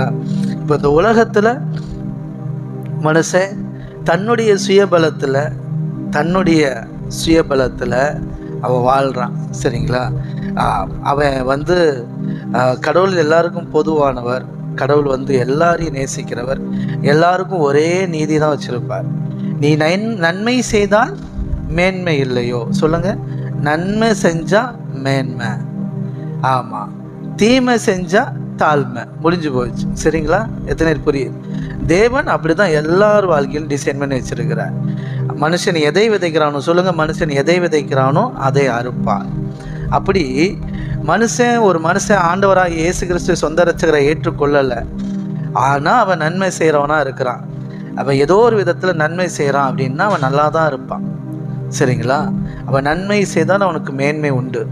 சரிங்களா இப்போ இந்த உலகத்தில் மனுஷன் தன்னுடைய சுயபலத்தில் தன்னுடைய சுயபலத்தில் அவன் வாழ்கிறான் சரிங்களா? அவன் வந்து கடவுள் எல்லாருக்கும் பொதுவானவர். கடவுள் வந்து எல்லாரையும் நேசிக்கிறவர். எல்லாருக்கும் ஒரே நீதி தான் வச்சுருப்பார். நீ நன் நன்மை செய்தால் மேன்மை இல்லையோ? சொல்லுங்கள் நன்மை செஞ்சால் மேன்மை. ஆமாம் தீமை செஞ்சால் தாழ்மை. முடிஞ்சு போச்சு. சரிங்களா? எத்தனை புரியுது? தேவன் அப்படிதான் எல்லார் வாழ்க்கையிலும் டிசைன் பண்ணி வச்சிருக்கிறார். மனுஷன் எதை விதைக்கிறானோ சொல்லுங்கள் மனுஷன் எதை விதைக்கிறானோ அதை அறுப்பான் அப்படி மனுஷன் ஒரு மனுஷன் ஆண்டவராக இயேசு கிறிஸ்து சொந்த ரசகரை ஏற்றுக்கொள்ளலை. ஆனால் அவன் நன்மை செய்கிறவனாக இருக்கிறான். அவன் ஏதோ ஒரு விதத்தில் நன்மை செய்கிறான் அப்படின்னா அவன் நல்லா தான் இருப்பான். சரிங்களா? அவன் நன்மை செய்தால் அவனுக்கு மேன்மை உண்டு.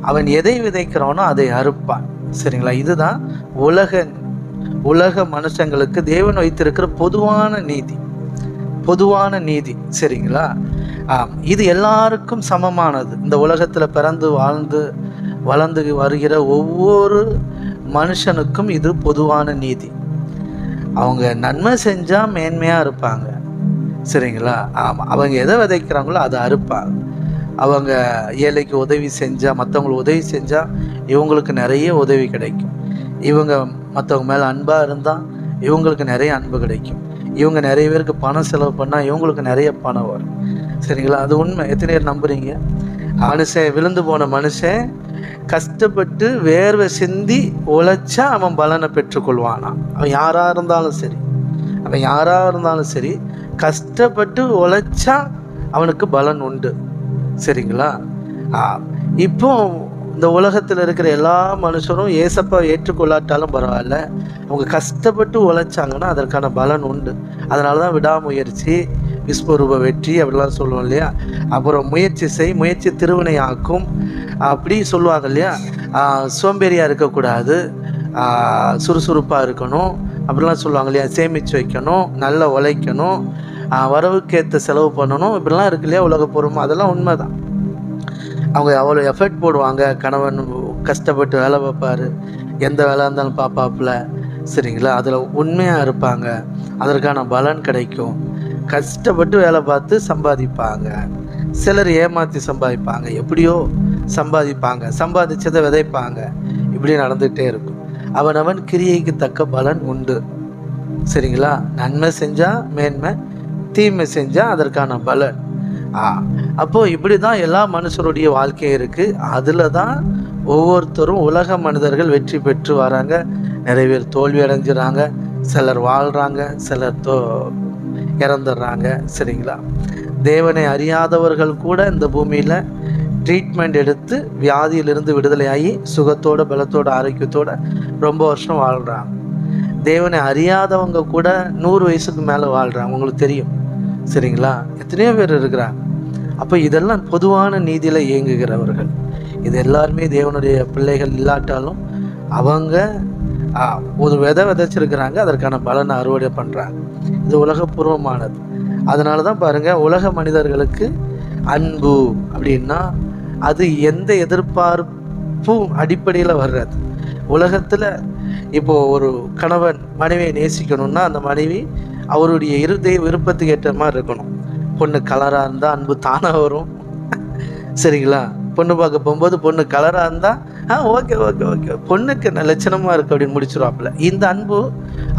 அவன் எதை விதைக்கிறானோ அதை அறுப்பான். சரிங்களா? இதுதான் உலக உலக மனுஷங்களுக்கு தேவன் வைத்திருக்கிற பொதுவான நீதி. பொதுவான நீதி. சரிங்களா? ஆம். இது எல்லாருக்கும் சமமானது. இந்த உலகத்தில் பிறந்து வாழ்ந்து வளர்ந்து வருகிற ஒவ்வொரு மனுஷனுக்கும் இது பொதுவான நீதி. அவங்க நன்மை செஞ்சால் மேன்மையாக இருப்பாங்க. சரிங்களா? ஆமாம் அவங்க எதை விதைக்கிறாங்களோ அதை அறுப்பாங்க. அவங்க ஏழைக்கு உதவி செஞ்சால் மற்றவங்களுக்கு உதவி செஞ்சால் இவங்களுக்கு நிறைய உதவி கிடைக்கும். இவங்க மற்றவங்க மேலே அன்பாக இருந்தால் இவங்களுக்கு நிறைய அன்பு கிடைக்கும். இவங்க நிறைய பேருக்கு பணம் செலவு பண்ணால் இவங்களுக்கு நிறைய பணம் வரும். சரிங்களா? அது உண்மை. எத்தனை பேர் நம்புறீங்க? மனுஷன் விழுந்து போன மனுஷன் கஷ்டப்பட்டு வேர்வை சிந்தி உழைச்சா அவன் பலனை பெற்றுக்கொள்வானா அவன் யாராக இருந்தாலும் சரி. அவன் யாராக இருந்தாலும் சரி கஷ்டப்பட்டு உழைச்சா அவனுக்கு பலன் உண்டு. சரிங்களா? இப்போ இந்த உலகத்தில் இருக்கிற எல்லா மனுஷரும் ஏசப்பா ஏற்றுக்கொள்ளாட்டாலும் பரவாயில்ல. அவங்க கஷ்டப்பட்டு உழைச்சாங்கன்னா அதற்கான பலன் உண்டு. அதனால தான் விடாமுயற்சி விஸ்வரூப வெற்றி அப்படிலாம் சொல்லுவோம் இல்லையா? அப்புறம் முயற்சி செய் முயற்சி திருவினை ஆக்கும். அப்படி சொல்லுவாங்க இல்லையா? சோம்பேறியாக இருக்கக்கூடாது. சுறுசுறுப்பாக இருக்கணும். அப்படிலாம் சொல்லுவாங்க இல்லையா? சேமித்து வைக்கணும் நல்லா உழைக்கணும். வரவுக்கேற்ற செலவு பண்ணணும். இப்படிலாம் இருக்கு இல்லையா உலகப்பூர்வமாக அதெல்லாம் உண்மைதான். அவங்க அவ்வளோ எஃபர்ட் போடுவாங்க? கணவன் கஷ்டப்பட்டு வேலை பார்ப்பாரு. எந்த வேலை இருந்தாலும் பார்ப்பாப்புல சரிங்களா? அதில் உண்மையாக இருப்பாங்க. அதற்கான பலன் கிடைக்கும். கஷ்டப்பட்டு வேலை பார்த்து சம்பாதிப்பாங்க. சிலர் ஏமாற்றி சம்பாதிப்பாங்க. எப்படியோ சம்பாதிப்பாங்க. சம்பாதிச்சதை விதைப்பாங்க. இப்படி நடந்துகிட்டே இருக்கும். அவனவன் கிரியைக்கு தக்க பலன் உண்டு. சரிங்களா? நன்மை செஞ்சால் மேன்மை தீமை செஞ்சால் அதற்கான பலன். ஆ அப்போது இப்படி தான் எல்லா மனுஷருடைய வாழ்க்கையும் இருக்குது அதில் தான் ஒவ்வொருத்தரும் உலக மனிதர்கள் வெற்றி பெற்று வராங்க. நிறைய பேர் தோல்வி அடைஞ்சிறாங்க. சிலர் வாழ்கிறாங்க சிலர் தோ இறந்துடுறாங்க. சரிங்களா? தேவனை அறியாதவர்கள் கூட இந்த பூமியில் ட்ரீட்மெண்ட் எடுத்து வியாதியிலிருந்து விடுதலையாகி சுகத்தோட பலத்தோட ஆரோக்கியத்தோட ரொம்ப வருஷம் வாழ்கிறாங்க தேவனை அறியாதவங்க கூட நூறு வயசுக்கு மேலே வாழ்கிறாங்க உங்களுக்கு தெரியும். சரிங்களா? எத்தனையோ பேர் இருக்கிறாங்க. அப்போ இதெல்லாம் பொதுவான நீதியில் இயங்குகிறவர்கள். இது எல்லாருமே தேவனுடைய பிள்ளைகள் இல்லாட்டாலும் அவங்க ஒரு விதை விதைச்சிருக்கிறாங்க. அதற்கான பலனை அறுவடை பண்ணுறாங்க இது உலகபூர்வமானது. அதனால தான் பாருங்கள் உலக மனிதர்களுக்கு அன்பு அப்படின்னா அது எந்த எதிர்பார்ப்பும் அடிப்படையில் வர்றது. உலகத்தில் இப்போ ஒரு கணவன் மனைவியை நேசிக்கணும்னா அந்த மனைவி அவருடைய இருதய விருப்பத்துக்கு ஏற்ற மாதிரி இருக்கணும். பொண்ணு கலராக இருந்தால் அன்பு தானாக வரும். சரிங்களா? பொண்ணு பார்க்க போகும்போது பொண்ணு கலராக இருந்தால் ஆ ஓகே ஓகே ஓகே பொண்ணுக்கு என்ன லட்சணமாக இருக்கு அப்படின்னு முடிச்சிருவாப்புல. இந்த அன்பு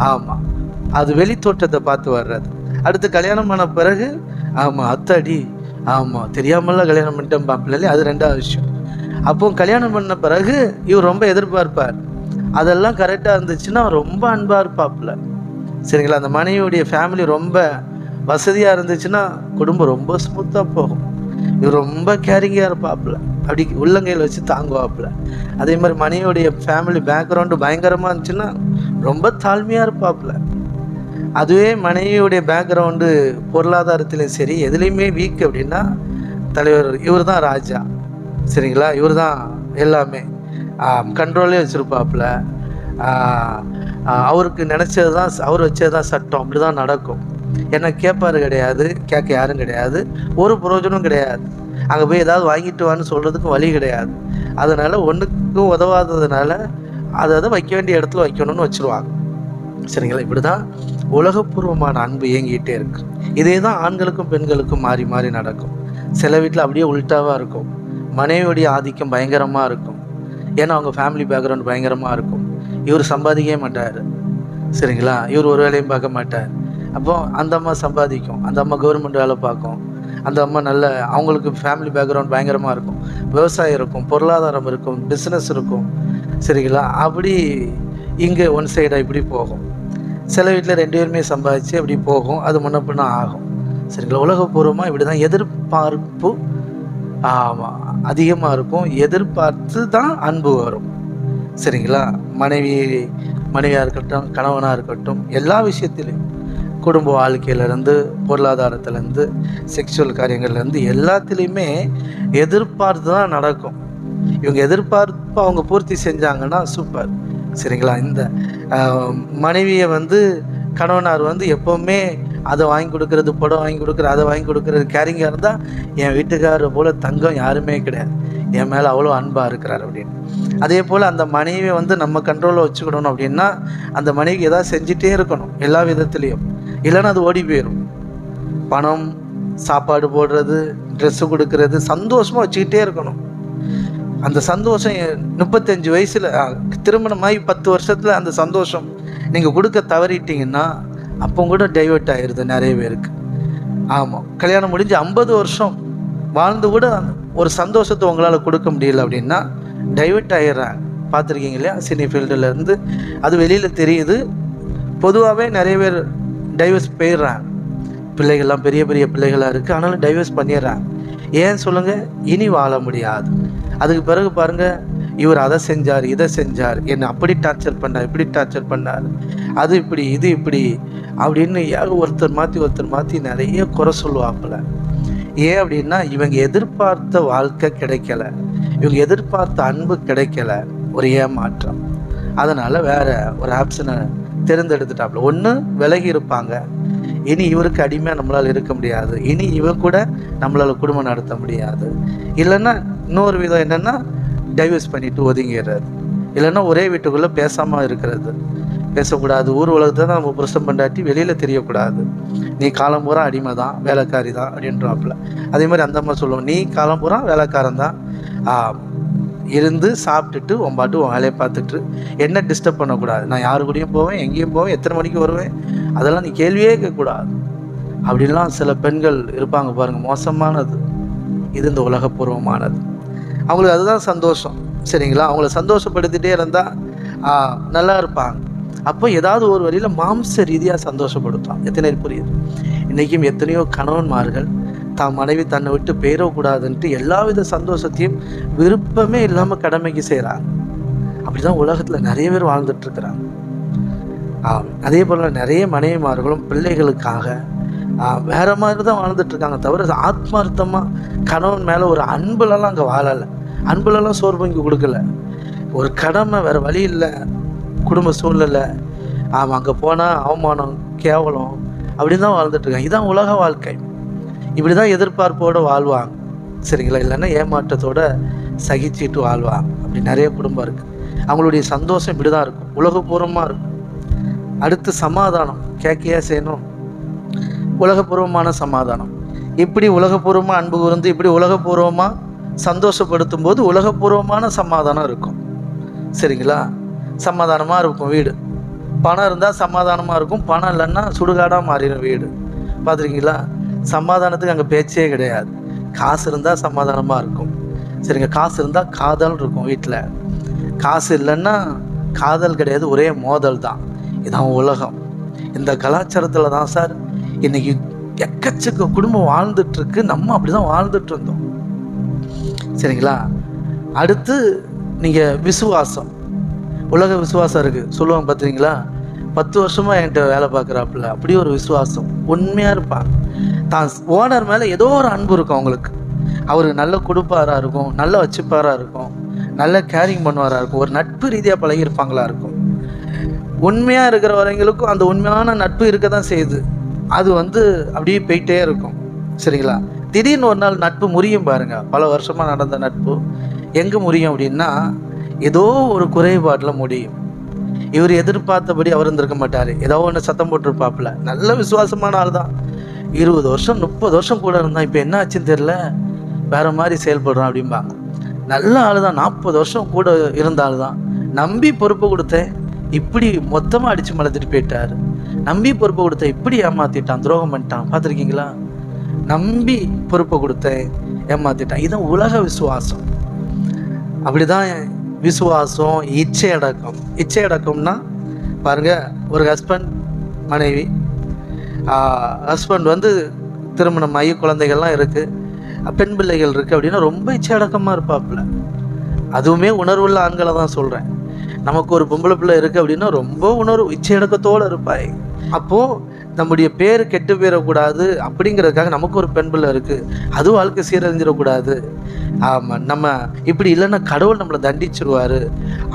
ஆமாம் அது வெளி தோற்றத்தை பார்த்து வர்றது. அடுத்து கல்யாணம் பண்ண பிறகு ஆமாம் அத்தாடி ஆமாம் தெரியாமலாம் கல்யாணம் பண்ணிட்டேன் பாப்பிலே அது ரெண்டாவது விஷயம். அப்போ கல்யாணம் பண்ண பிறகு இவர் ரொம்ப எதிர்பார்ப்பார். அதெல்லாம் கரெக்டாக இருந்துச்சுன்னா ரொம்ப அன்பாக இருப்பாப்புல. சரிங்களா? அந்த மனைவியுடைய ஃபேமிலி ரொம்ப வசதியாக இருந்துச்சுன்னா குடும்பம் ரொம்ப ஸ்மூத்தாக போகும். இவர் ரொம்ப கேரிங்காக இருப்பாப்புல. அப்படி உள்ளங்கையில் வச்சு தாங்குவாப்புல. அதே மாதிரி மனைவியுடைய ஃபேமிலி பேக்ரவுண்டு பயங்கரமாக இருந்துச்சுன்னா ரொம்ப தாழ்மையாக இருப்பாப்புல. அதுவே மனைவியுடைய பேக்ரவுண்டு பொருளாதாரத்திலையும் சரி எதுலேயுமே வீக் அப்படின்னா தலைவர் இவர் தான் ராஜா. சரிங்களா? இவர் தான் எல்லாமே. கண்ட்ரோலே வச்சுருப்பாப்புல. அவருக்கு நினச்சது தான் அவர் வச்சது தான் சட்டம். அப்படி தான் நடக்கும். என்ன கேட்பாரு கிடையாது கேட்க யாரும் கிடையாது. ஒரு பிரயோஜனம் கிடையாது. அங்கே போய் ஏதாவது வாங்கிட்டு வான்னு சொல்கிறதுக்கும் வழி கிடையாது. அதனால் ஒன்றுக்கும் உதவாததுனால அதை அதை வைக்க வேண்டிய இடத்துல வைக்கணும்னு வச்சுருவாங்க. சரிங்களா? இப்படி தான் உலகப்பூர்வமான அன்பு இயங்கிட்டே இருக்கு. இதே தான் ஆண்களுக்கும் பெண்களுக்கும் மாறி மாறி நடக்கும். சில வீட்டில் அப்படியே உள்டாவாக இருக்கும். மனைவியுடைய ஆதிக்கம் பயங்கரமாக இருக்கும். ஏன்னா அவங்க ஃபேமிலி பேக்ரவுண்ட் பயங்கரமாக இருக்கும். இவர் சம்பாதிக்கவே மாட்டார். சரிங்களா? இவர் ஒரு வேலையும் பார்க்க மாட்டார். அப்போ அந்த அம்மா சம்பாதிக்கும். அந்த அம்மா கவர்மெண்ட் வேலை பார்க்கும். அந்த அம்மா நல்ல அவங்களுக்கு ஃபேமிலி பேக்ரவுண்ட் பயங்கரமாக இருக்கும். விவசாயம் இருக்கும் பொருளாதாரம் இருக்கும் பிஸ்னஸ் இருக்கும். சரிங்களா? அப்படி இங்கே ஒன் சைடாக இப்படி போகும். சில வீட்டில் ரெண்டு பேருமே சம்பாதிச்சு அப்படி போகும். அது முன்ன ஆகும். சரிங்களா? உலகப்பூர்வமாக இப்படி தான் எதிர்பார்ப்பு அதிகமாக இருக்கும். எதிர்பார்த்து தான் அன்பு வரும். சரிங்களா? மனைவி மனைவியாக இருக்கட்டும் கணவனாக இருக்கட்டும் எல்லா விஷயத்திலையும். குடும்ப வாழ்க்கையிலேருந்து பொருளாதாரத்துலேருந்து செக்ஷுவல் காரியங்கள்லேருந்து எல்லாத்துலேயுமே எதிர்பார்த்து தான் நடக்கும். இவங்க எதிர்பார்ப்பு அவங்க பூர்த்தி செஞ்சாங்கன்னா சூப்பர் சரிங்களா? இந்த மனைவியை வந்து கணவனார் வந்து எப்போவுமே அதை வாங்கி கொடுக்கறது புடம் வாங்கி கொடுக்குறது அதை வாங்கி கொடுக்குறது கேரிங்காக இருந்தால் என் வீட்டுக்காரர் போல் தங்கம் யாருமே கிடையாது. என் மேலே அவ்வளோ அன்பாக இருக்கிறார் அப்படின்னு. அதே போல் அந்த மனைவியை வந்து நம்ம கண்ட்ரோலில் வச்சுக்கிடணும் அப்படின்னா அந்த மனைவிக்கு எதாவது செஞ்சிட்டே இருக்கணும் எல்லா விதத்துலேயும். இல்லைன்னா அது ஓடி போயிடும் பணம் சாப்பாடு போடுறது ட்ரெஸ்ஸு கொடுக்கறது சந்தோஷமாக வச்சுக்கிட்டே இருக்கணும். அந்த சந்தோஷம் முப்பத்தஞ்சு வயசில் திருமணமாகி பத்து வருஷத்தில் அந்த சந்தோஷம் நீங்கள் கொடுக்க தவறிட்டீங்கன்னா அப்போ கூட டைவர்ட் ஆகிடுது நிறைய பேருக்கு. ஆமாம் கல்யாணம் முடிஞ்சு ஐம்பது வருஷம் வாழ்ந்து கூட ஒரு சந்தோஷத்தை உங்களால் கொடுக்க முடியல அப்படின்னா டைவர்ட் ஆகிடுறேன் பார்த்துருக்கீங்க இல்லையா? சினி ஃபீல்டுலேருந்து அது வெளியில் தெரியுது. பொதுவாகவே நிறைய பேர் டைவர்ஸ் போயிடுறாங்க. பிள்ளைகள்லாம் பெரிய பெரிய பிள்ளைகளாக இருக்குது ஆனாலும் டைவர்ஸ் பண்ணிடுறாங்க. ஏன் சொல்லுங்கள் இனி வாழ முடியாது. அதுக்கு பிறகு பாருங்கள் இவர் அதை செஞ்சார் இதை செஞ்சார் என்னை அப்படி டார்ச்சர் பண்ணார் இப்படி டார்ச்சர் பண்ணார் அது இப்படி இது இப்படி அப்படின்னு ஏன் ஒருத்தர் மாற்றி ஒருத்தர் மாற்றி நிறைய குறை சொல்லுவாப்புல. ஏன் அப்படின்னா இவங்க எதிர்பார்த்த வாழ்க்கை கிடைக்கல. இவங்க எதிர்பார்த்த அன்பு கிடைக்கல. ஒரு ஏமாற்றம் அதனால் வேற ஒரு ஆப்ஷனை தேர்ந்தெடுத்துட்டாப்புல. ஒன்று விலகி இருப்பாங்க. இனி இவருக்கு அடிமையாக நம்மளால் இருக்க முடியாது. இனி இவ கூட நம்மளால் குடும்பம் நடத்த முடியாது. இல்லைன்னா இன்னொரு விதம் என்னென்னா டைவர்ஸ் பண்ணிட்டு ஒதுங்கிடுறது இல்லைன்னா ஒரே வீட்டுக்குள்ளே பேசாமல் இருக்கிறது. பேசக்கூடாது. ஊர் உலகத்தை தான் நம்ம புருஷன் பண்ணாட்டி வெளியில் தெரியக்கூடாது. நீ காலம் பூரா அடிமை தான் வேலைக்காரி தான் அப்படின்றாப்புல. அதே மாதிரி அந்த அம்மா சொல்லுவோம் நீ காலம் பூரா வேலைக்காரன் தான். இருந்து சாப்பிட்டுட்டு உன் பாட்டு உன் வேலையை பார்த்துட்டு என்ன டிஸ்டர்ப் பண்ணக்கூடாது. நான் யாரு கூடயும் போவேன் எங்கேயும் போவேன் எத்தனை மணிக்கு வருவேன்? அதெல்லாம் நீ கேள்வியே கேட்கக்கூடாது. அப்படின்லாம் சில பெண்கள் இருப்பாங்க பாருங்கள் மோசமானது. இது இந்த உலகப்பூர்வமானது. அவங்களுக்கு அதுதான் சந்தோஷம் சரிங்களா? அவங்கள சந்தோஷப்படுத்திகிட்டே இருந்தால் நல்லா இருப்பாங்க. அப்போ ஏதாவது ஒரு வழியில் மாம்ச ரீதியாக சந்தோஷப்படுத்தான் எத்தனை புரியுது? இன்றைக்கும் எத்தனையோ கணவன்மார்கள் தான் மனைவி தன்னை விட்டு போயிடக்கூடாதுன்ட்டு எல்லாவித சந்தோஷத்தையும் விருப்பமே இல்லாமல் கடமைக்கு செய்கிறாங்க அப்படி தான் உலகத்தில் நிறைய பேர் வாழ்ந்துட்டுருக்குறாங்க ஆம், அதே போல் நிறைய மனைவிமார்களும் பிள்ளைகளுக்காக வேற மாதிரி தான் வாழ்ந்துட்டு இருக்காங்க தவிர ஆத்மார்த்தமாக கணவன் மேலே ஒரு அன்புலலாம் அங்கே வாழலை. அன்புலலாம் சோறு பொங்கி கொடுக்கல. ஒரு கடமை வேற வழி இல்லை. குடும்ப சூழ்நிலை. ஆமாம் அங்கே போனால் அவமானம் கேவலம் அப்படின்னு தான் வாழ்ந்துட்டு இருக்காங்க உலக வாழ்க்கை. இப்படி தான் எதிர்பார்ப்போடு வாழ்வாங்க. சரிங்களா? இல்லைன்னா ஏமாற்றத்தோட சகிச்சிட்டு வாழ்வாங்க. அப்படி நிறைய குடும்பம் இருக்குது அவங்களுடைய சந்தோஷம் இப்படி தான் இருக்கும். உலகபூர்வமாக இருக்கும். அடுத்து சமாதானம். கேக்கையாக செய்யணும்? உலகபூர்வமான சமாதானம். இப்படி உலகபூர்வமாக அன்பு கூர்ந்து இப்படி உலகபூர்வமாக சந்தோஷப்படுத்தும் போது உலகபூர்வமான சமாதானம் இருக்கும். சரிங்களா? சமாதானமாக இருக்கும் வீடு. பணம் இருந்தால் சமாதானமாக இருக்கும். பணம் இல்லைன்னா சுடுகாடாக மாறிடும் வீடு. பார்த்துருக்கீங்களா? சமாதானத்துக்கு அங்கே பேச்சே கிடையாது. காசு இருந்தால் சமாதானமாக இருக்கும். சரிங்க காசு இருந்தால் காதல் இருக்கும் வீட்டில் காசு இல்லைன்னா காதல் கிடையாது ஒரே மோதல் தான் இதான் உலகம். இந்த கலாச்சாரத்தில் தான் சார் இன்னைக்கு எக்கச்சக்க குடும்பம் வாழ்ந்துட்டு இருக்கு நம்ம அப்படி தான் வாழ்ந்துட்டு இருந்தோம் சரிங்களா? அடுத்து நீங்கள் விசுவாசம். உலக விசுவாசம் இருக்குது சொல்லுவாங்க பார்த்தீங்களா பத்து வருஷமாக என்கிட்ட வேலை பார்க்குறாப்புல. அப்படி ஒரு விசுவாசம். உண்மையாக இருப்பாங்க தான் ஓனர் மேலே ஏதோ ஒரு அன்பு இருக்கும் அவங்களுக்கு. அவர் நல்ல கொடுப்பாரா இருக்கும் நல்ல வச்சுப்பாரா இருக்கும் நல்ல கேரிங் பண்ணுவாரா இருக்கும் ஒரு நட்பு ரீதியாக பழகியிருப்பாங்களா இருக்கும். உண்மையாக இருக்கிற வரைங்களுக்கும் அந்த உண்மையான நட்பு இருக்க தான் செய்யுது. அது வந்து அப்படியே போயிட்டே இருக்கும். சரிங்களா? திடீர்னு ஒரு நாள் நட்பு முறியும் பாருங்க. பல வருஷமாக நடந்த நட்பு. எங்கே முறியும் அப்படின்னா ஏதோ ஒரு குறைபாட்டில் முடியும். இவர் எதிர்பார்த்தபடி அவர் இருந்திருக்க மாட்டார். ஏதோ ஒன்று சத்தம் போட்டிருப்பாப்புல. நல்ல விசுவாசமான ஆள் தான். இருபது வருஷம் முப்பது வருஷம் கூட இருந்தான் இப்போ என்ன ஆச்சுன்னு தெரில வேற மாதிரி செயல்படுறான் அப்படிம்பாங்க. நல்ல ஆள் தான். நாற்பது வருஷம் கூட இருந்த ஆள் தான். நம்பி பொறுப்பு கொடுத்தேன். இப்படி மொத்தமாக அடித்து மலர்த்திட்டு போயிட்டார். நம்பி பொறுப்பு கொடுத்தேன் இப்படி ஏமாத்திட்டான் துரோகம் பண்ணிட்டான். பார்த்துருக்கீங்களா? நம்பி பொறுப்பை கொடுத்தேன் ஏமாத்திட்டான். இதுதான் உலக விசுவாசம். அப்படிதான் விசுவாசம் இச்சை அடக்கம். இச்சை அடக்கம்னா பாருங்க ஒரு ஹஸ்பண்ட் மனைவி ஹஸ்பண்ட் வந்து திருமணம் ஆகி குழந்தைகள்லாம் இருக்குது பெண் பிள்ளைகள் இருக்குது அப்படின்னா ரொம்ப இச்சை அடக்கமாக இருப்பாப்புல. அதுவுமே உணர்வுள்ள ஆண்களை தான் சொல்கிறேன் நமக்கு ஒரு பொம்பளை பிள்ளை இருக்குது அப்படின்னா ரொம்ப உணர்வு இச்சையடக்கத்தோடு இருப்பாய். அப்போது நம்முடைய பேர் கெட்டு போயிடக்கூடாது அப்படிங்கிறதுக்காக நமக்கு ஒரு பெண் பிள்ளை இருக்குது அது வாழ்க்கை சீரழிஞ்சிடக்கூடாது. ஆமாம் நம்ம இப்படி இல்லைன்னா கடவுள் நம்மளை தண்டிச்சிருவார்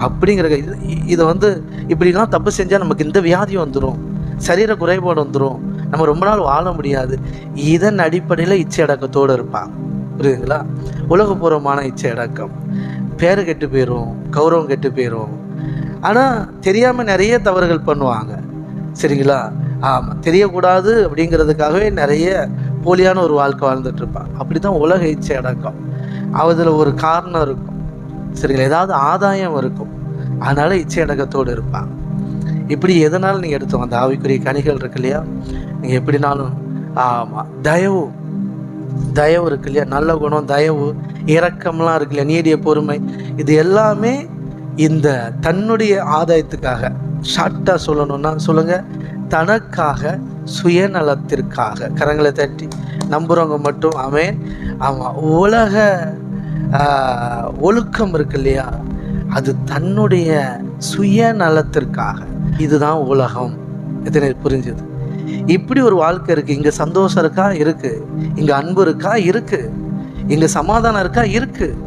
அப்படிங்கிற இது இதை வந்து இப்படிலாம் தப்பு செஞ்சால் நமக்கு இந்த வியாதி வந்துடும் சரீர குறைபாடு வந்துடும் நம்ம ரொம்ப நாள் வாழ முடியாது. இதன் அடிப்படையில் இச்சை அடக்கத்தோடு புரியுதுங்களா? உலகபூர்வமான இச்சை அடக்கம் பேர் கெட்டு போயிடும் கௌரவம் கெட்டு போயிடும் ஆனால் தெரியாமல் நிறைய தவறுகள் பண்ணுவாங்க. சரிங்களா? ஆமாம் தெரியக்கூடாது அப்படிங்கிறதுக்காகவே நிறைய போலியான ஒரு வாழ்க்கை வாழ்ந்துட்டுருப்பான் அப்படி தான் உலக இச்சை அடக்கம். அதில் ஒரு காரணம் இருக்கும். சரிங்களா? ஏதாவது ஆதாயம் இருக்கும். அதனால் இச்சை அடக்கத்தோடு இருப்பாங்க. இப்படி எதனாலும் நீங்கள் எடுத்து அந்த ஆவிக்குரிய கனிகள் இருக்கு இல்லையா? நீங்கள் எப்படினாலும் ஆமாம் தயவு. தயவு இருக்கு இல்லையா? நல்ல குணம் தயவு இரக்கம்லாம் இருக்கு இல்லையா? நீடிய பொறுமை. இது எல்லாமே இந்த தன்னுடைய ஆதாயத்துக்காக ஷார்ட்டாக சொல்லணும்னா சொல்லுங்கள் தனக்காக சுயநலத்திற்காக கரங்களை தட்டி நம்புகிறவங்க மட்டும் அவன் ஆமாம் உலக ஒழுக்கம் இருக்கு இல்லையா? அது தன்னுடைய சுயநலத்திற்காக. இதுதான் உலகம். எத்தனை புரிஞ்சுது? இப்படி ஒரு வாழ்க்கை இருக்கு. இங்க சந்தோஷம் இருக்கா? இருக்கு. இங்க அன்பு இருக்கா? இருக்கு. இங்க சமாதானம் இருக்கா? இருக்கு.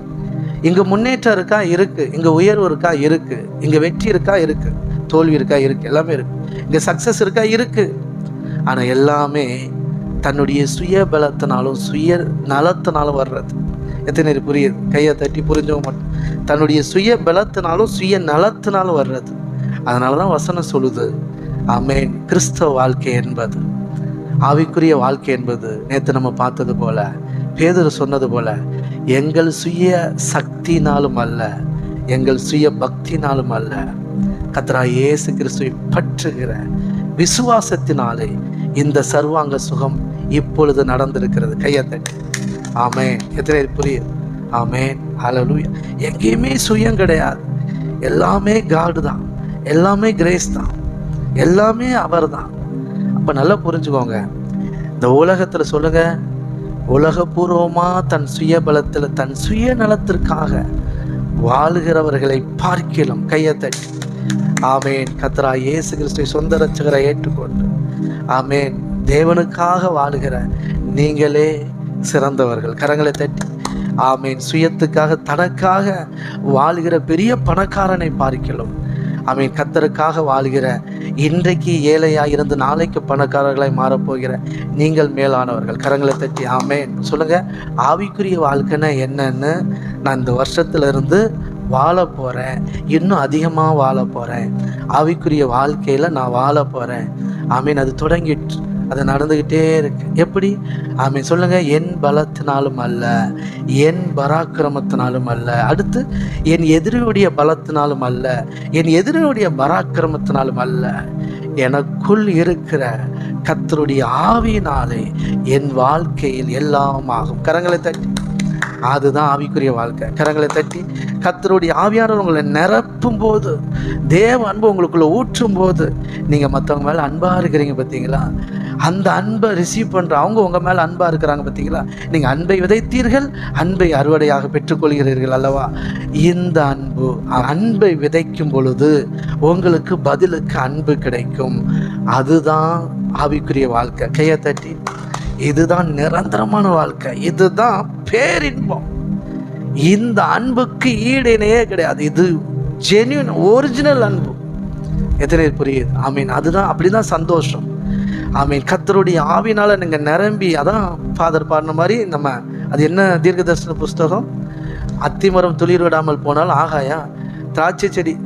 இங்கே முன்னேற்றம் இருக்கா? இருக்குது இங்கே உயர்வு இருக்கா? இருக்குது இங்கே வெற்றி இருக்கா? இருக்குது தோல்வி இருக்கா? இருக்குது எல்லாமே இருக்குது இங்கே சக்சஸ் இருக்கா? இருக்குது ஆனால் எல்லாமே தன்னுடைய சுய பலத்தினாலும் சுய நலத்தினாலும் வர்றது. எத்தனை பேர் புரியுது? கையை தட்டி புரிஞ்சவங்க மட்டும். தன்னுடைய சுய பலத்தினாலும் சுய நலத்தினாலும் வர்றது. அதனால தான் வசனம் சொல்லுது ஆமென். கிறிஸ்தவ வாழ்க்கை என்பது ஆவிக்குரிய வாழ்க்கை என்பது. நேற்று நம்ம பார்த்தது போல பேதர் சொன்னது போல எங்கள் சுய சக்தினாலும் அல்ல எங்கள் சுய பக்தினாலும் அல்ல. கத்ரா இயேசு கிறிஸ்துவை பற்றுகிற விசுவாசத்தினாலே இந்த சர்வாங்க சுகம் இப்பொழுது நடந்திருக்கிறது. கையத்தட்டு ஆமே எத்தனை புரியுது? ஆமே ஹalleluya எங்கேயுமே சுயம் கிடையாது. எல்லாமே காடு தான். எல்லாமே கிரேஸ் தான். எல்லாமே அவர் தான். அப்போ நல்லா புரிஞ்சுக்கோங்க. இந்த உலகத்தில் சொல்லுங்கள் உலகபூர்வமாக தன் சுய பலத்தில் தன் சுய நலத்திற்காக வாழுகிறவர்களை பார்க்கலாம் கையை தட்டி. ஆமேன். கத்ரா இயேசு கிறிஸ்துவை சொந்த ரச்சகரை ஏற்றுக்கொண்டு. ஆமேன். தேவனுக்காக வாழுகிற நீங்களே சிறந்தவர்கள். கரங்களை தட்டி. ஆமேன். சுயத்துக்காக தனக்காக வாழுகிற பெரிய பணக்காரனை பார்க்கலாம். ஆமீன். கத்தருக்காக வாழ்கிற இன்றைக்கு ஏழையாக இருந்து நாளைக்கு பணக்காரர்களாய் மாறப்போகிற நீங்கள் மேலானவர்கள். கரங்களை தட்டி ஆமே சொல்லுங்க ஆவிக்குரிய வாழ்க்கைன்னா என்னன்னு நான் இந்த வருஷத்துல இருந்து வாழ போகிறேன் இன்னும் அதிகமாக வாழ போகிறேன் ஆவிக்குரிய வாழ்க்கையில் நான் வாழ போகிறேன் ஆமீன். அது தொடங்கிட்டு அது நடந்துக்கிட்டே இருக்கு. எப்படி? ஆமே சொல்லுங்க. என் பலத்தினாலும் அல்ல. என் பராக்கிரமத்தினாலும் அல்ல. அடுத்து என் எதிரியுடைய பலத்தினாலும் அல்ல. என் எதிரியுடைய பராக்கிரமத்தினாலும் அல்ல. எனக்குள் இருக்கிற கத்தருடைய ஆவியினாலே என் வாழ்க்கையில் எல்லாம் ஆகும். கரங்களை தட்டி. அதுதான் ஆவிக்குரிய வாழ்க்கை. கரங்களை தட்டி. கத்தருடைய ஆவியானவர் உங்களை நிரப்பும் போது தேவ அன்பு உங்களுக்குள்ள ஊற்றும் போது நீங்கள் மற்றவங்க மேலே அன்பாக இருக்கிறீங்க பார்த்தீங்களா அந்த அன்பை ரிசீவ் பண்ணுற அவங்க உங்கள் மேலே அன்பாக இருக்கிறாங்க பார்த்தீங்களா? நீங்கள் அன்பை விதைத்தீர்கள் அன்பை அறுவடையாக பெற்றுக்கொள்கிறீர்கள் அல்லவா? இந்த அன்பு அன்பை விதைக்கும் பொழுது உங்களுக்கு பதிலுக்கு அன்பு கிடைக்கும். அதுதான் ஆவிக்குரிய வாழ்க்கை. கையை தட்டி இதுதான் நிரந்தரமான வாழ்க்கை. இதுதான் பேரின்பம். இந்த அன்புக்கு ஈடிணையே கிடையாது. இது ஜென்யூன் ஒரிஜினல் அன்பு. எத்தனை புரியுது. ஐ மீன் அதுதான் அப்படிதான் சந்தோஷம். ஐ மீன் கத்தருடைய ஆவினால் நீங்கள் நிரம்பி அதான் ஃபாதர் பாடின மாதிரி நம்ம அது என்ன தீர்க்க தரிசன புஸ்தகம்? அத்திமரம் துளிர் விடாமல் போனால் ஆகாயா? திராட்சை செடி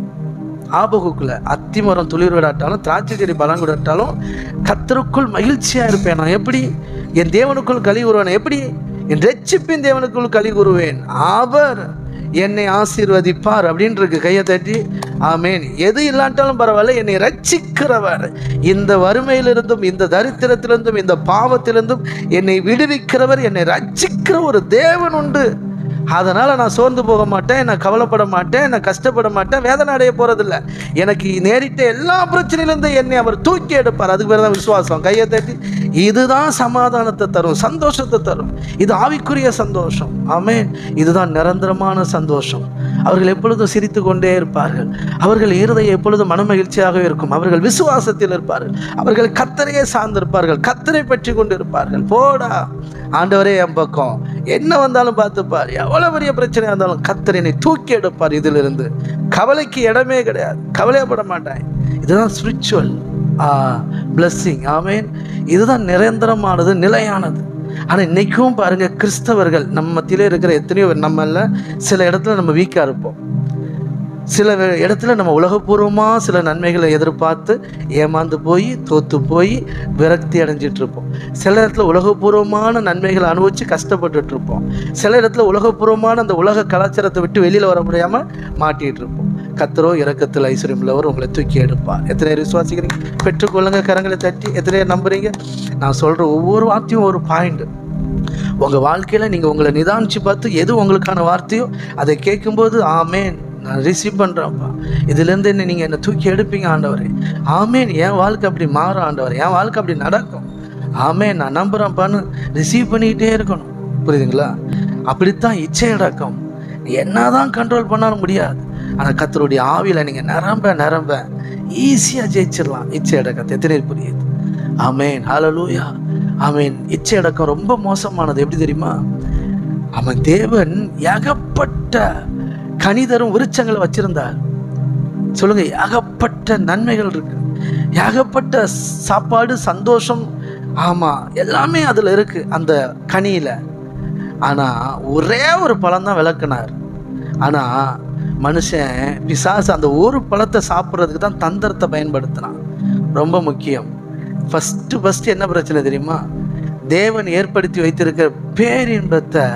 ஆபகுக்குள்ள அத்திமரம் துளிர் விடாட்டாலும் திராட்சை செடி பலன் விடாட்டாலும் கத்தருக்குள் மகிழ்ச்சியாக இருப்பேன் நான். எப்படி? என் தேவனுக்குள் கழி உருவேன் எப்படி? என் ரட்சிப்பின் தேவனுக்குள் களி ஆபர். அவர் என்னை ஆசீர்வதிப்பார் அப்படின்னு கையை தட்டி. ஆமேன். எது இல்லாட்டாலும் பரவாயில்ல என்னை ரட்சிக்கிறவர். இந்த வறுமையிலிருந்தும் இந்த தரித்திரத்திலிருந்தும் இந்த பாவத்திலிருந்தும் என்னை விடுவிக்கிறவர் என்னை ரட்சிக்கிற ஒரு தேவன் உண்டு. அதனால் நான் சோர்ந்து போக மாட்டேன் நான் கவலைப்பட மாட்டேன் நான் கஷ்டப்பட மாட்டேன் வேதனை அடைய போகிறதில்ல எனக்கு நேரிட்ட எல்லா பிரச்சனையிலேருந்து என்னை அவர் தூக்கி எடுப்பார். அதுக்கு பேர் தான் விசுவாசம். கையை தட்டி இதுதான் சமாதானத்தை தரும் சந்தோஷத்தை தரும். இது ஆவிக்குரிய சந்தோஷம். ஆமென். இதுதான் நிரந்தரமான சந்தோஷம். அவர்கள் எப்பொழுதும் சிரித்து கொண்டே இருப்பார்கள். அவர்கள் இருதயம் எப்பொழுதும் மனமகிழ்ச்சியாக இருக்கும். அவர்கள் விசுவாசத்தில் இருப்பார்கள். அவர்கள் கத்தரையே சார்ந்திருப்பார்கள். கத்தரை பற்றி கொண்டு இருப்பார்கள் போடா. ஆண்டவரே என் பக்கம். என்ன வந்தாலும் பார்த்துப்பார். எவ்வளோ பெரிய பிரச்சனையாக இருந்தாலும் கத்தர் என்னை தூக்கி எடுப்பார் இதிலிருந்து. கவலைக்கு இடமே கிடையாது. கவலையப்பட மாட்டேன் இதுதான் ஸ்பிரிச்சுவல் பிளஸ்ஸிங் ஆமீன் இதுதான் நிரந்தரமானது நிலையானது. ஆனால் இன்றைக்கும் பாருங்கள் கிறிஸ்தவர்கள் நம்ம மத்தியிலே இருக்கிற எத்தனையோ நம்மள சில இடத்துல நம்ம வீக்காக இருப்போம். சில இடத்துல நம்ம உலகபூர்வமாக சில நன்மைகளை எதிர்பார்த்து ஏமாந்து போய் தோற்று போய் விரக்தி அடைஞ்சிட்டு இருப்போம் சில இடத்துல உலகபூர்வமான நன்மைகளை அனுபவித்து கஷ்டப்பட்டுட்ருப்போம் சில இடத்துல உலகபூர்வமான அந்த உலக கலாச்சாரத்தை விட்டு வெளியில் வர முடியாமல் மாட்டிகிட்டு இருப்போம் கத்தரோ இறக்கத்தில் ஐஸ்வர்யம் உள்ளவர் உங்களை தூக்கி எடுப்பார். எத்தனை பேர் விசுவாசிக்கிறீங்க? பெற்றுக்கொள்ளுங்க கரங்களை தட்டி எத்தனை பேர் நம்புறீங்க? நான் சொல்கிற ஒவ்வொரு வார்த்தையும் ஒரு பாயிண்ட் உங்கள் வாழ்க்கையில் நீங்கள் உங்களை நிதானித்து பார்த்து எது உங்களுக்கான வார்த்தையோ அதை கேட்கும்போது ஆமேன். நான் ரிசீவ் பண்ணுறேன்ப்பா இதுலேருந்து என்ன நீங்கள் என்னை தூக்கி எடுப்பீங்க ஆண்டவரே. ஆமேன். என் வாழ்க்கை அப்படி மாறும் ஆண்டவர். என் வாழ்க்கை அப்படி நடக்கும். ஆமேன். நான் நம்புகிறேன்ப்பான்னு ரிசீவ் பண்ணிக்கிட்டே இருக்கணும். புரியுதுங்களா? அப்படித்தான் இச்சை அடக்கம். என்னதான் கண்ட்ரோல் பண்ணாலும் முடியாது. ஆனால் கத்தருடைய ஆவியில் நீங்கள் நிரம்ப நிரம்ப ஈஸியாக ஜெயிச்சிடலாம். இச்சை அடக்கத்தை எத்தனை புரியுது ஆமேன். ஹலலூயா ஆமேன். இச்சை அடக்கம் ரொம்ப மோசமானது. எப்படி தெரியுமா? அவன் தேவன் ஏகப்பட்ட கனிதரும் விருட்சங்களை வச்சிருந்தார். சொல்லுங்க ஏகப்பட்ட நன்மைகள் இருக்கு. ஏகப்பட்ட சாப்பாடு சந்தோஷம் ஆமா எல்லாமே அதுல இருக்கு அந்த கனியில. ஆனா ஒரே ஒரு பழம் தான் விளக்குனார். ஆனா மனுஷன் பிசாசு அந்த ஒரு பழத்தை சாப்பிட்றதுக்கு தான் தந்திரத்தை பயன்படுத்தினான். ரொம்ப முக்கியம். ஃபஸ்ட்டு ஃபஸ்ட்டு என்ன பிரச்சனை தெரியுமா? தேவன் ஏற்படுத்தி வைத்திருக்கிற பேரின்பத்தை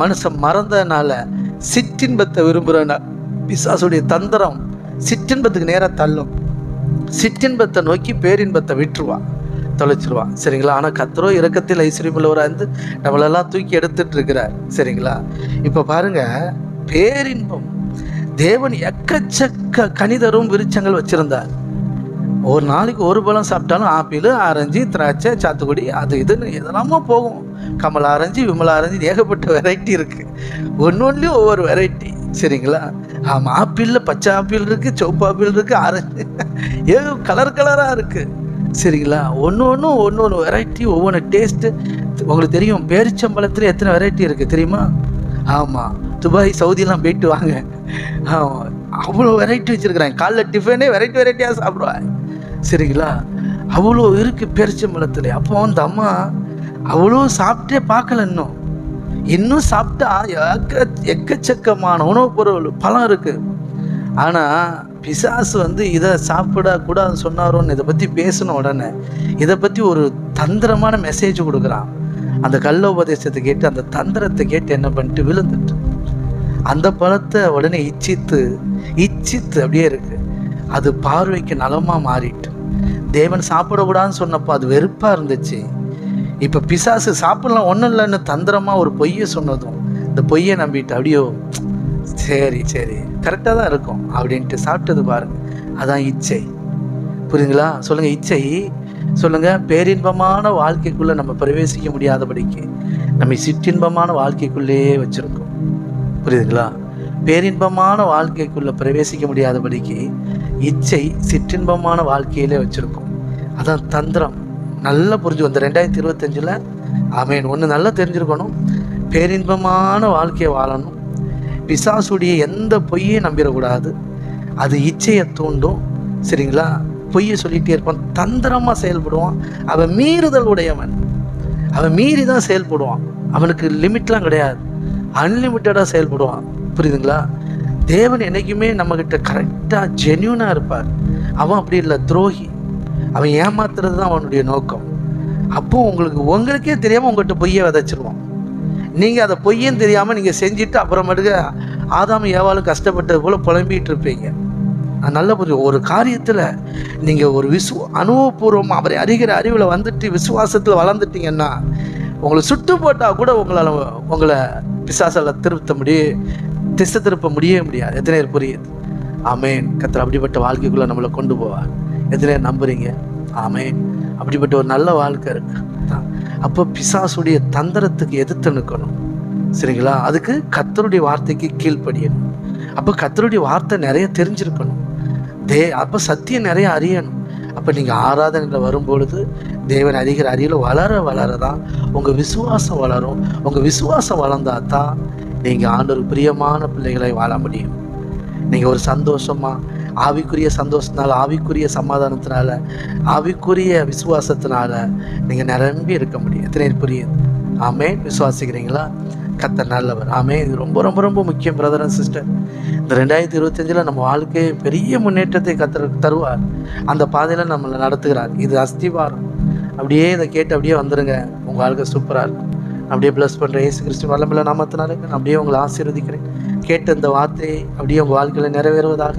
மனுஷன் மறந்ததுனால சிற்றின்பத்தை விரும்புகிறனா பிசாசுடைய தந்திரம் சிற்றின்பத்துக்கு நேராக தள்ளும். சிற்றின்பத்தை நோக்கி பேரின்பத்தை விட்டுருவான் தொலைச்சிருவான். சரிங்களா? ஆனால் கத்தரோ இறக்கத்தில் ஐஸ்வர்யமுள்ளவராக இருந்து நம்மளெல்லாம் தூக்கி எடுத்துட்டு இருக்கிறார் சரிங்களா? இப்போ பாருங்க பேரின்பம். தேவன் எக்கச்சக்க கணிதரும் விருச்சங்கள் வச்சிருந்தார். ஒரு நாளைக்கு ஒரு பழம் சாப்பிட்டாலும் ஆப்பிள் ஆரஞ்சு திராட்சை சாத்துக்குடி அது இதுன்னு எதெல்லாமோ போகும். கமல் ஆரஞ்சு விமலா ஆரஞ்சு ஏகப்பட்ட வெரைட்டி இருக்குது ஒன்று ஒன்றுலையும் ஒவ்வொரு வெரைட்டி சரிங்களா? ஆமாம் ஆப்பிளில் பச்சை ஆப்பிள் இருக்குது சிவப்பு ஆப்பிள் இருக்குது ஆரஞ்சு. ஏக கலர் கலராக இருக்குது சரிங்களா? ஒன்று ஒன்றும் ஒன்று ஒன்று வெரைட்டி ஒவ்வொன்று டேஸ்ட்டு உங்களுக்கு தெரியும் பேரிச்சம்பழத்தில் எத்தனை வெரைட்டி இருக்குது தெரியுமா? ஆமாம் துபாய் சவுதிலாம் போயிட்டு வாங்க. ஆமாம் அவ்வளோ வெரைட்டி வச்சுருக்குறாங்க. காலைல டிஃபனே வெரைட்டி வெரைட்டியாக சாப்பிடுவாங்க சரிங்களா? அவ்வளோ இருக்குது பேரிச்சம்பழத்தில். அப்போ அந்த அம்மா அவ்வளோ சாப்பிட்டே பார்க்கல இன்னும். இன்னும் சாப்பிட்டா எக்க எக்கச்சக்கமான உணவுப் பொருள் பழம் இருக்குது ஆனால் பிசாசு வந்து இதை சாப்பிடக்கூடாதுன்னு சொன்னாரோன்னு இதை பற்றி பேசின உடனே இதை பற்றி ஒரு தந்திரமான மெசேஜ் கொடுக்குறான். அந்த கள்ள உபதேசத்தை கேட்டு அந்த தந்திரத்தை கேட்டு என்ன பண்ணிட்டு விழுந்துட்டு. அந்த பழத்தை உடனே இச்சித்து இச்சித்து அப்படியே இருக்கு. அது பார்வைக்கு நலமாக மாறிட்டு. தேவன் சாப்பிடக்கூடாதுன்னு சொன்னப்போ அது வெறுப்பாக இருந்துச்சு. இப்போ பிசாசு சாப்பிட்லாம் ஒன்றும் இல்லைன்னு தந்திரமாக ஒரு பொய்யை சொன்னதும் இந்த பொய்யை நம்பிட்டு அப்படியோ சரி சரி கரெக்டாக தான் இருக்கும் அப்படின்ட்டு சாப்பிட்டது பாருங்க. அதான் இச்சை. புரியுதுங்களா? சொல்லுங்கள் இச்சை. சொல்லுங்கள் பேரின்பமான வாழ்க்கைக்குள்ளே நம்ம பிரவேசிக்க முடியாதபடிக்கு நம்மை சிற்றின்பமான வாழ்க்கைக்குள்ளேயே வச்சுருக்கோம். புரியுதுங்களா? பேரின்பமான வாழ்க்கைக்குள்ளே பிரவேசிக்க முடியாதபடிக்கு இச்சை சிற்றின்பமான வாழ்க்கையிலே வச்சுருக்கோம். அதான் தந்திரம். நல்லா புரிஞ்சு அந்த ரெண்டாயிரத்தி இருபத்தஞ்சில் அவன் ஒன்று நல்லா தெரிஞ்சிருக்கணும். பேரின்பமான வாழ்க்கையை வாழணும். பிசாசுடைய எந்த பொய்யையும் நம்பிடக்கூடாது. அது இச்சையை தூண்டும். சரிங்களா? பொய்யை சொல்லிகிட்டே இருப்பான். தந்திரமாக செயல்படுவான். அவன் மீறுதல் உடையவன். அவன் மீறி தான் செயல்படுவான். அவனுக்கு லிமிட்லாம் கிடையாது. அன்லிமிட்டடாக செயல்படுவான். புரியுதுங்களா? தேவன் என்றைக்குமே நம்மக்கிட்ட கரெக்டாக ஜென்யூனாக இருப்பார். அவன் அப்படி இல்லை. துரோகி. அவன் ஏமாத்துறது தான் அவனுடைய நோக்கம். அப்போ உங்களுக்கு உங்களுக்கே தெரியாமல் உங்கள்கிட்ட பொய்யை விதைச்சிருவான். நீங்கள் அதை பொய்யன்னு தெரியாமல் நீங்கள் செஞ்சுட்டு அப்புறமேட்டுக்கு ஆதாம் ஏவாலும் கஷ்டப்பட்டது போல் புலம்பிகிட்டு இருப்பீங்க. நல்ல புரியும். ஒரு காரியத்தில் நீங்கள் ஒரு விசு அனுபவபூர்வமாக அவரை அறிகிற அறிவில் வந்துட்டு விசுவாசத்தில் வளர்ந்துட்டீங்கன்னா உங்களை சுட்டு போட்டால் கூட உங்களால் உங்களை பிசாசால் திருத்த முடியும் திசை திருப்ப முடியவே முடியாது. எத்தனை பேர் புரியுது? ஆமேன். கத்தர் அப்படிப்பட்ட வாழ்க்கைக்குள்ளே நம்மளை கொண்டு போவார். எத்தனை நம்புறீங்க. ஆமே அப்படிப்பட்ட ஒரு நல்ல வாழ்க்கை இருக்கு. தான். அப்போ பிசாசுடைய தந்திரத்துக்கு எதிர்த்து நிற்கணும். சரிங்களா? அதுக்கு கத்தருடைய வார்த்தைக்கு கீழ்ப்படியணும். அப்போ கத்தருடைய வார்த்தை நிறைய தெரிஞ்சிருக்கணும். தே அப்போ சத்தியம் நிறைய அறியணும். அப்போ நீங்கள் ஆராதனையில் வரும்பொழுது தேவன் அறிகிற அறிவில் வளர வளர தான் உங்கள் விசுவாசம் வளரும். உங்கள் விசுவாசம் வளர்ந்தா தான் நீங்கள் ஆண்டொரு பிரியமான பிள்ளைகளை வாழ முடியும். நீங்கள் ஒரு சந்தோஷமாக ஆவிக்குரிய சந்தோஷத்தினால ஆவிக்குரிய சமாதானத்தினால ஆவிக்குரிய விசுவாசத்தினால நீங்கள் நிரம்பி இருக்க முடியும். எத்தனை புரியுது? ஆமே விசுவாசிக்கிறீங்களா? கத்த நல்லவர். ஆமே இது ரொம்ப ரொம்ப ரொம்ப முக்கியம் பிரதர் அண்ட் சிஸ்டர் இந்த ரெண்டாயிரத்தி இருபத்தஞ்சில் நம்ம வாழ்க்கையை பெரிய முன்னேற்றத்தை கத்த தருவார். அந்த பாதையில் நம்மளை நடத்துகிறார். இது அஸ்திவாரம். அப்படியே இதை கேட்டு அப்படியே வந்துடுங்க உங்கள் வாழ்க்கை சூப்பராக இருக்கும். அப்படியே ப்ளஸ் பண்ணுற ஏசு கிறிஸ்து வல்லமில்ல நாமத்தினாலே நான் அப்படியே உங்களை ஆசீர்வதிக்கிறேன். கேட்ட இந்த வார்த்தையை அப்படியே உங்கள் வாழ்க்கையில் நிறைவேறுவதாக